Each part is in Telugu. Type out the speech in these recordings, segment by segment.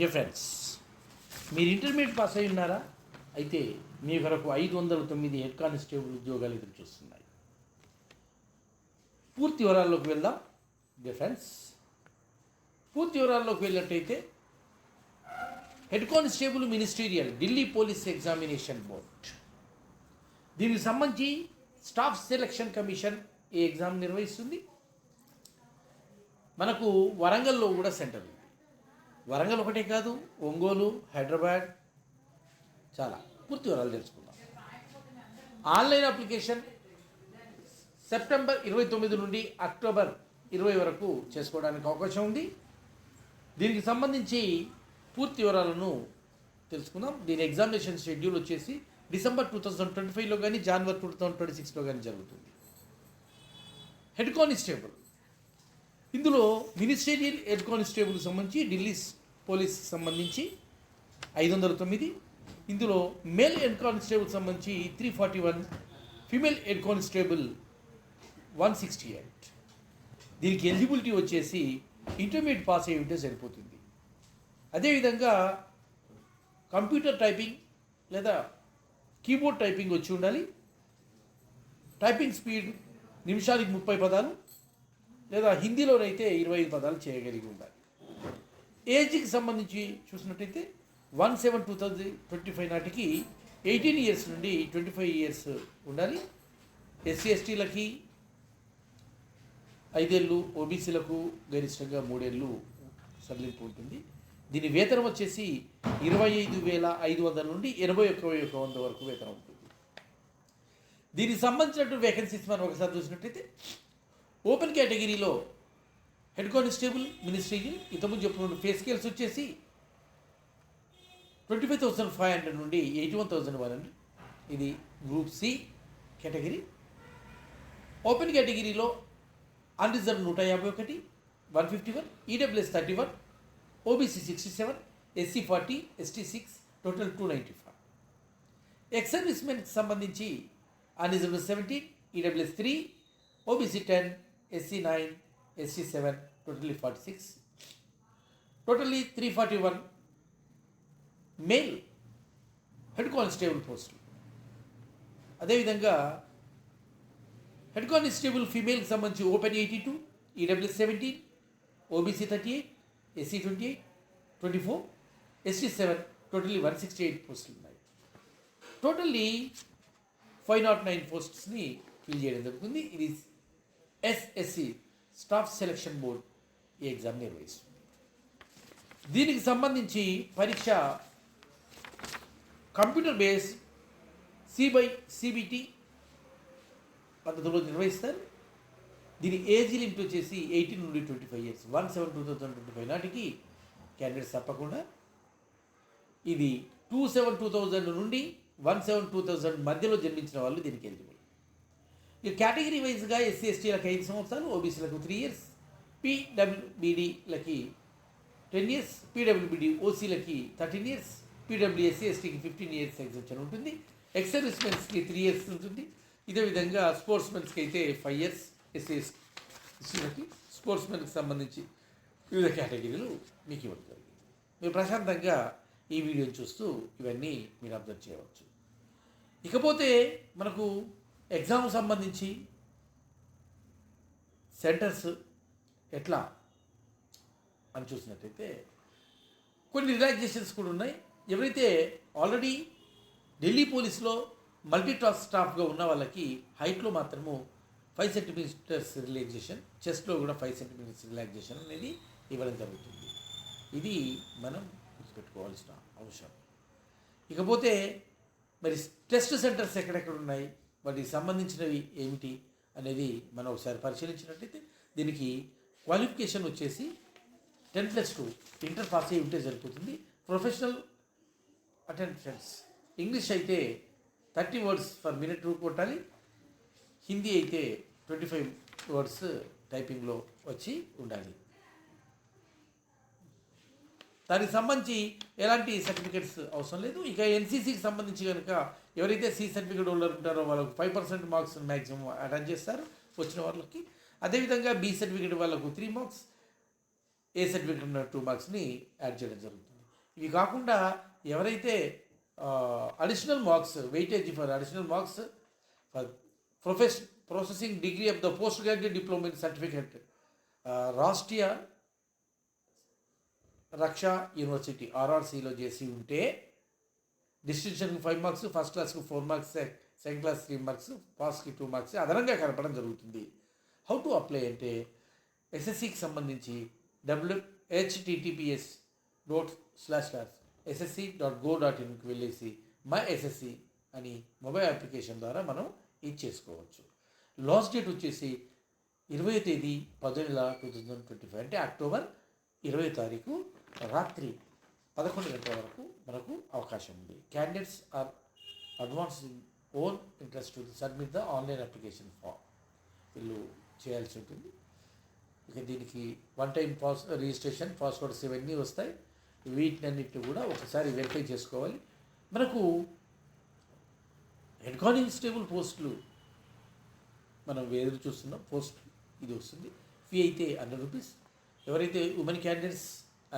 డియర్ ఫ్రెండ్స్ మీరు ఇంటర్మీడియట్ పాస్ అయి ఉన్నారా? అయితే మీ కొరకు ఐదు వందల తొమ్మిది హెడ్ కానిస్టేబుల్ ఉద్యోగాలు ఎదురు చూస్తున్నాయి. పూర్తి వివరాల్లోకి వెళ్దాం. డియర్ ఫ్రెండ్స్ పూర్తి వివరాల్లోకి వెళ్ళినట్టయితే head constable ministerial Delhi police examination board దీనికి సంబంధించి స్టాఫ్ సెలక్షన్ కమిషన్ ఈ ఎగ్జామ్ నిర్వహిస్తుంది? మనకు వరంగల్లో కూడా సెంటర్ ఉంది. వరంగల్ ఒకటే కాదు ఒంగోలు హైదరాబాద్ చాలా పూర్తి వివరాలు తెలుసుకుందాం. ఆన్లైన్ అప్లికేషన్ సెప్టెంబర్ ఇరవై తొమ్మిది నుండి అక్టోబర్ ఇరవై వరకు చేసుకోవడానికి అవకాశం ఉంది. దీనికి సంబంధించి పూర్తి వివరాలను తెలుసుకుందాం. దీని ఎగ్జామినేషన్ షెడ్యూల్ వచ్చేసి డిసెంబర్ టూ థౌజండ్ ట్వంటీ ఫైవ్లో కానీ జనవరి టూ థౌజండ్ ట్వంటీ సిక్స్లో కానీ జరుగుతుంది. హెడ్ కానిస్టేబుల్ ఇందులో మినిస్టేరియల్ హెడ్ కానిస్టేబుల్ సంబంధించి ఢిల్లీ పోలీస్ సంబంధించి ఐదు వందల తొమ్మిది ఇందులో మేల్ హెడ్ కానిస్టేబుల్ సంబంధించి three forty one female head constable one sixty eight. దీనికి ఎలిజిబిలిటీ వచ్చేసి ఇంటర్మీడియట్ పాస్ అయి ఉంటే సరిపోతుంది. అదేవిధంగా కంప్యూటర్ టైపింగ్ లేదా కీబోర్డ్ టైపింగ్ వచ్చి ఉండాలి. టైపింగ్ స్పీడ్ నిమిషానికి ముప్పై పదాలు లేదా హిందీలోనైతే ఇరవై ఐదు పదాలు చేయగలిగి ఉండాలి. ఏజ్కి సంబంధించి చూసినట్టయితే one seven two thousand twenty five నాటికి ఎయిటీన్ ఇయర్స్ నుండి ట్వంటీ ఫైవ్ ఇయర్స్ ఉండాలి. ఎస్సీ ఎస్టీలకి ఐదేళ్ళు ఓబీసీలకు గరిష్టంగా మూడేళ్ళు సడలింపు ఉంటుంది. దీని వేతనం వచ్చేసి ఇరవై ఐదు వేల ఐదు వందల నుండి ఎనభై ఒక్క ఒక్క వంద వరకు వేతనం ఉంటుంది. దీనికి సంబంధించినటువంటి వేకెన్సీస్ మనం ఒకసారి చూసినట్టయితే ఓపెన్ కేటగిరీలో హెడ్ కానిస్టేబుల్ మినిస్ట్రీ ఇంతకుముందు చెప్పిన పే స్కేల్స్ వచ్చేసి twenty five thousand five hundred నుండి eighty one thousand one hundred ఇది గ్రూప్ సి కేటగిరీ. ఓపెన్ కేటగిరీలో అన్రిజర్వ్ నూట యాభై ఒకటి one fifty one EWS thirty one OBC sixty seven SC forty ST six total two ninety five. Ex సర్వీస్మెన్కి సంబంధించి unreserved seventeen EWS three OBC ten SC nine SC seven totally forty six totally three forty one male head constable పోస్టులు అదేవిధంగా హెడ్ కానిస్టేబుల్ ఫీమేల్కి సంబంధించి open eighty two EW seventeen OBC thirty eight SC twenty eight twenty four ST seven totally one sixty eight పోస్టులు ఉన్నాయి. టోటల్లీ ఫైవ్ నాట్ నైన్ పోస్ట్స్ని ఫిల్ చేయడం జరుగుతుంది. ఇది ఎస్ఎస్సి స్టాఫ్ సెలక్షన్ బోర్డ్ ఈ ఎగ్జామ్ నిర్వహిస్తుంది. దీనికి సంబంధించి పరీక్ష కంప్యూటర్ బేస్ సిబై సిబిటి పద్ధతిలో నిర్వహిస్తారు. దీని ఏజ్ లిమిట్ వచ్చేసి ఎయిటీన్ నుండి twenty five years one seven two thousand twenty five నాటికి క్యాండిడేట్స్ తప్పకుండా ఇది టూ సెవెన్ టూ థౌజండ్ నుండి వన్ సెవెన్ టూ థౌజండ్ మధ్యలో జన్మించిన వాళ్ళు దీనికి ఎలిజిబుల్. ఈ కేటగిరీ వైజ్గా ఎస్సీ ఎస్టీలకు ఐదు సంవత్సరాలు ఓబీసీలకు త్రీ ఇయర్స్ పీడబ్ల్యూబీడీలకి టెన్ ఇయర్స్ పీడబ్ల్యూబీడీ ఓసీలకి థర్టీన్ ఇయర్స్ పీడబ్ల్యూఎస్సీ ఎస్టీకి ఫిఫ్టీన్ ఇయర్స్ ఎగ్జామ్షన్ ఉంటుంది. ఎక్స్ సర్వీస్మెన్స్కి త్రీ ఇయర్స్ ఉంటుంది. ఇదే విధంగా స్పోర్ట్స్ మెన్స్కి అయితే ఫైవ్ ఇయర్స్ ఎస్సీ ఎస్టీలకి స్పోర్ట్స్ మెన్కి సంబంధించి వివిధ కేటగిరీలు మీకు ఇవ్వడం జరిగింది. మీరు ప్రశాంతంగా ఈ వీడియోని చూస్తూ ఇవన్నీ మీరు అబ్జర్వ్ చేయవచ్చు. ఇకపోతే మనకు ఎగ్జామ్ సంబంధించి సెంటర్స్ ఎట్లా అని చూసినట్టయితే కొన్ని రిలాక్సేషన్స్ కూడా ఉన్నాయి. ఎవరైతే ఆల్రెడీ ఢిల్లీ పోలీస్లో మల్టీ స్టాఫ్గా ఉన్న వాళ్ళకి హైట్లో మాత్రము ఫైవ్ సెంటీమీటర్స్ రిలాక్సేషన్ చెస్ట్లో కూడా ఫైవ్ సెంటీమీటర్స్ రిలాక్సేషన్ అనేది ఇవ్వడం జరుగుతుంది. ఇది మనం గుర్తుపెట్టుకోవాల్సిన అవసరం ఇకపోతే మరి టెస్ట్ సెంటర్స్ ఎక్కడెక్కడ ఉన్నాయి? వాటికి సంబంధించినవి ఏమిటి అనేది మనం ఒకసారి పరిశీలించినట్టయితే దీనికి క్వాలిఫికేషన్ వచ్చేసి ten plus two inter pass అయ్యి ఉంటే సరిపోతుంది. ప్రొఫెషనల్ అటెండెన్స్ ఇంగ్లీష్ అయితే థర్టీ వర్డ్స్ ఫర్ మినిట్ కొట్టాలి. హిందీ అయితే ట్వంటీ ఫైవ్ వర్డ్స్ టైపింగ్లో వచ్చి ఉండాలి. దానికి సంబంధించి ఎలాంటి సర్టిఫికెట్స్ అవసరం లేదు. ఇక ఎన్సీసీకి సంబంధించి కనుక ఎవరైతే సి సర్టిఫికేట్ హోల్డర్ ఉంటారో వాళ్ళకు five percent marks maximum attach చేస్తారు వచ్చిన వాళ్ళకి. అదేవిధంగా బి సర్టిఫికేట్ వాళ్ళకు త్రీ మార్క్స్ ఏ సర్టిఫికేట్ ఉన్న టూ మార్క్స్ని యాడ్ చేయడం జరుగుతుంది. ఇవి కాకుండా ఎవరైతే additional marks weightage for additional marks for profess processing degree of the post graduate diploma in certificate Rashtriya Raksha University ఆర్ఆర్సీలో చేసి ఉంటే డిస్టింక్షన్కి ఫైవ్ మార్క్స్ ఫస్ట్ క్లాస్కి four marks second class three marks పాస్కి two marks అదనంగా కలపడం జరుగుతుంది. హౌ టు అప్లై అంటే ఎస్ఎస్సికి సంబంధించి W HTTPS dot slash slash SSC dot go dot ఇన్కి వెళ్ళేసి మై ఎస్ఎస్సి అని మొబైల్ అప్లికేషన్ ద్వారా మనం ఇది చేసుకోవచ్చు. లాస్ట్ డేట్ వచ్చేసి ఇరవై తేదీ పదో టూ థౌజండ్ ట్వంటీ ఫైవ్ అంటే అక్టోబర్ ఇరవై తారీఖు రాత్రి పదకొండు గంటల వరకు మనకు అవకాశం ఉంది. Candidates are advance own interest to submit the online application form వీళ్ళు చేయాల్సి ఉంటుంది. ఇక దీనికి one time pass registration passwords ఇవన్నీ వస్తాయి. వీటినన్నిటిని కూడా ఒకసారి వెరిఫై చేసుకోవాలి. మనకు హెడ్ కానిస్టేబుల్ పోస్టులు మనం ఎదురు చూస్తున్నాం. పోస్ట్ ఇది వస్తుంది. ఫీ అయితే హండ్రెడ్ రూపీస్ ఎవరైతే women candidates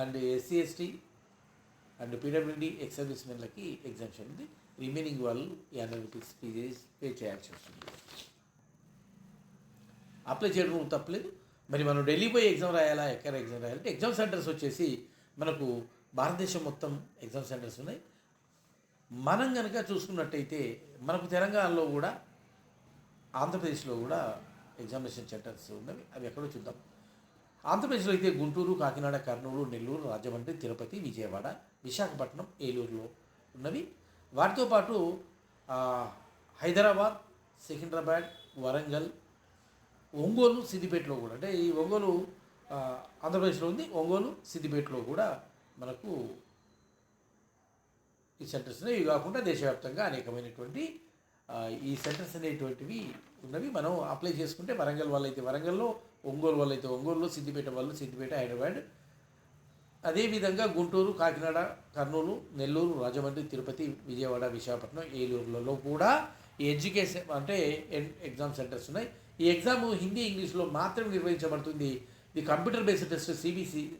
and SC ST and PWD ex service మెన్లకి exemption ఉంది. రిమైనింగ్ వాళ్ళు ఈ హండ్రెడ్ రూపీస్ పే చేసి పే చేయాల్సి వస్తుంది. అప్లై చేయడం తప్పలేదు. మరి మనం ఢిల్లీ పోయి ఎగ్జామ్ రాయాలా ఎక్కడ ఎగ్జామ్ రాయాలంటే ఎగ్జామ్ సెంటర్స్ వచ్చేసి మనకు భారతదేశం మొత్తం ఎగ్జామ్ సెంటర్స్ ఉన్నాయి. మనం కనుక చూసుకున్నట్టయితే మనకు తెలంగాణలో కూడా ఆంధ్రప్రదేశ్లో కూడా ఎగ్జామినేషన్ సెంటర్స్ ఉన్నవి. అవి ఎక్కడో చూద్దాం. ఆంధ్రప్రదేశ్లో అయితే గుంటూరు కాకినాడ కర్నూలు నెల్లూరు రాజమండ్రి తిరుపతి విజయవాడ విశాఖపట్నం ఏలూరులో ఉన్నవి. వాటితో పాటు హైదరాబాద్ సికింద్రాబాద్ వరంగల్ ఒంగోలు సిద్దిపేటలో కూడా. అంటే ఈ ఒంగోలు ఆంధ్రప్రదేశ్లో ఉంది. ఒంగోలు సిద్దిపేటలో కూడా మనకు ఈ సెంటర్స్ ఇవి కాకుండా దేశవ్యాప్తంగా అనేకమైనటువంటి ఈ సెంటర్స్ అనేటువంటివి ఉన్నవి. మనం అప్లై చేసుకుంటే వరంగల్ వాళ్ళైతే వరంగల్లో ఒంగోలు వాళ్ళైతే ఒంగోలులో సిద్దిపేట వాళ్ళు సిద్దిపేట హైదరాబాద్. అదేవిధంగా గుంటూరు కాకినాడ కర్నూలు నెల్లూరు రాజమండ్రి తిరుపతి విజయవాడ విశాఖపట్నం ఏలూరులలో కూడా ఈ ఎడ్యుకేషన్ అంటే ఎన్- ఎగ్జామ్ సెంటర్స్ ఉన్నాయి. ఈ ఎగ్జామ్ హిందీ ఇంగ్లీష్లో మాత్రమే నిర్వహించబడుతుంది. ఇది computer based test CBC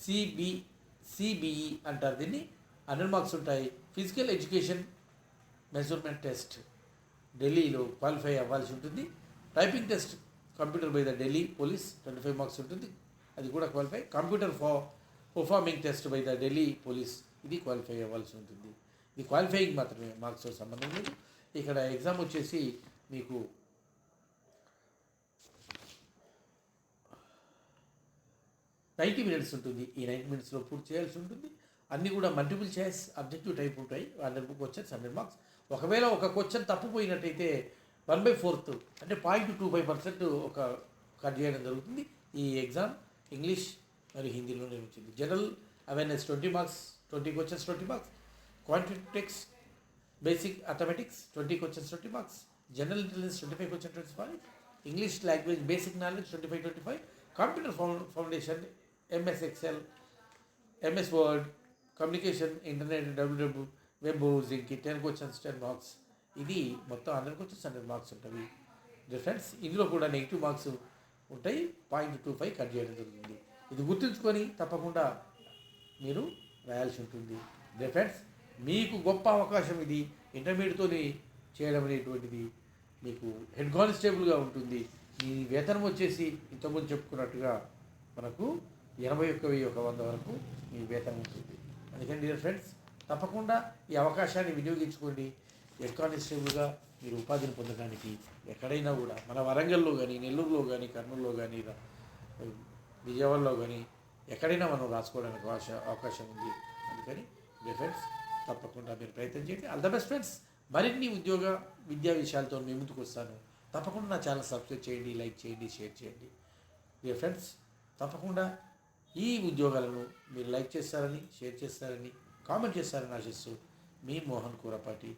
CB CBE అంటారు దీన్ని. హండ్రెడ్ మార్క్స్ ఉంటాయి. ఫిజికల్ ఎడ్యుకేషన్ మెజర్మెంట్ టెస్ట్ ఢిల్లీలో క్వాలిఫై అవ్వాల్సి ఉంటుంది. Typing test computer by the Delhi police twenty five marks ఉంటుంది. అది కూడా క్వాలిఫై. కంప్యూటర్ ఫా performing test by the Delhi police ఇది క్వాలిఫై అవ్వాల్సి ఉంటుంది. ఇది క్వాలిఫైయింగ్ మాత్రమే మార్క్స్ సంబంధం లేదు. ఇక్కడ ఎగ్జామ్ వచ్చేసి మీకు నైంటీ మినిట్స్ ఉంటుంది. ఈ నైంటీ మినిట్స్లో పూర్తి చేయాల్సి ఉంటుంది. అన్నీ కూడా మల్టిపుల్ చాయిస్ అబ్జెక్టివ్ టైప్ ఉంటాయి. Hundred questions hundred marks. ఒకవేళ ఒక క్వశ్చన్ తప్పుపోయినట్టయితే వన్ బై ఫోర్త్ అంటే పాయింట్ టూ ఫైవ్ పర్సెంట్ ఒక కట్ చేయడం జరుగుతుంది. ఈ ఎగ్జామ్ ఇంగ్లీష్ మరియు హిందీలో నిర్మించింది general awareness twenty marks twenty questions twenty marks. Quantitative basic arithmetics twenty questions twenty marks. General intelligence twenty five question twenty five English language basic knowledge twenty five twenty five computer foundation MS Excel MS word communication internet WW web బ్రౌజింగ్కి ten questions ten marks ఇది మొత్తం హండ్రెడ్ క్వశ్చన్స్ హండ్రెడ్ మార్క్స్ ఉంటుంది డిఫరెన్స్ ఇందులో కూడా నెగిటివ్ మార్క్స్ ఉంటాయి. పాయింట్ టూ ఫైవ్ కట్ చేయడం జరుగుతుంది. ఇది గుర్తుంచుకొని తప్పకుండా మీరు రాయాల్సి ఉంటుంది. డిఫరెన్స్ మీకు గొప్ప అవకాశం ఇది. ఇంటర్మీడియట్తోనే చేయడం అనేటువంటిది మీకు హెడ్ కానిస్టేబుల్గా ఉంటుంది. మీ వేతనం వచ్చేసి ఇంతకుముందు చెప్పుకున్నట్టుగా మనకు ఎనభై ఒక్క వెయ్యి ఒక వంద వరకు మీ వేతనం ఉంటుంది. అందుకని డియర్ ఫ్రెండ్స్ తప్పకుండా ఈ అవకాశాన్ని వినియోగించుకోండి. హెడ్ కానిస్టేబుల్గా మీరు ఉపాధిని పొందడానికి ఎక్కడైనా కూడా మన వరంగల్లో కానీ నెల్లూరులో కానీ కర్నూలులో కానీ విజయవాడలో కానీ ఎక్కడైనా మనం రాసుకోవడానికి అవకాశ అవకాశం ఉంది. అందుకని డియర్ ఫ్రెండ్స్ తప్పకుండా మీరు ప్రయత్నం చేయండి. All the best friends. మరిన్ని ఉద్యోగ విద్యా విషయాలతో మీ ముందుకు వస్తాను. తప్పకుండా నా ఛానల్ సబ్స్క్రైబ్ చేయండి లైక్ చేయండి షేర్ చేయండి. డియర్ ఫ్రెండ్స్ తప్పకుండా ఈ ఉద్యోగాలను మీరు లైక్ చేస్తారని షేర్ చేస్తారని కామెంట్ చేస్తారని ఆశిస్తూ మీ మోహన్ కూరపాటి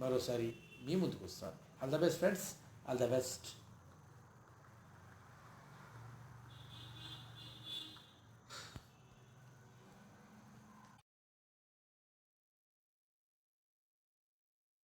మరోసారి మీ ముందుకు వస్తాను all the best friends all the best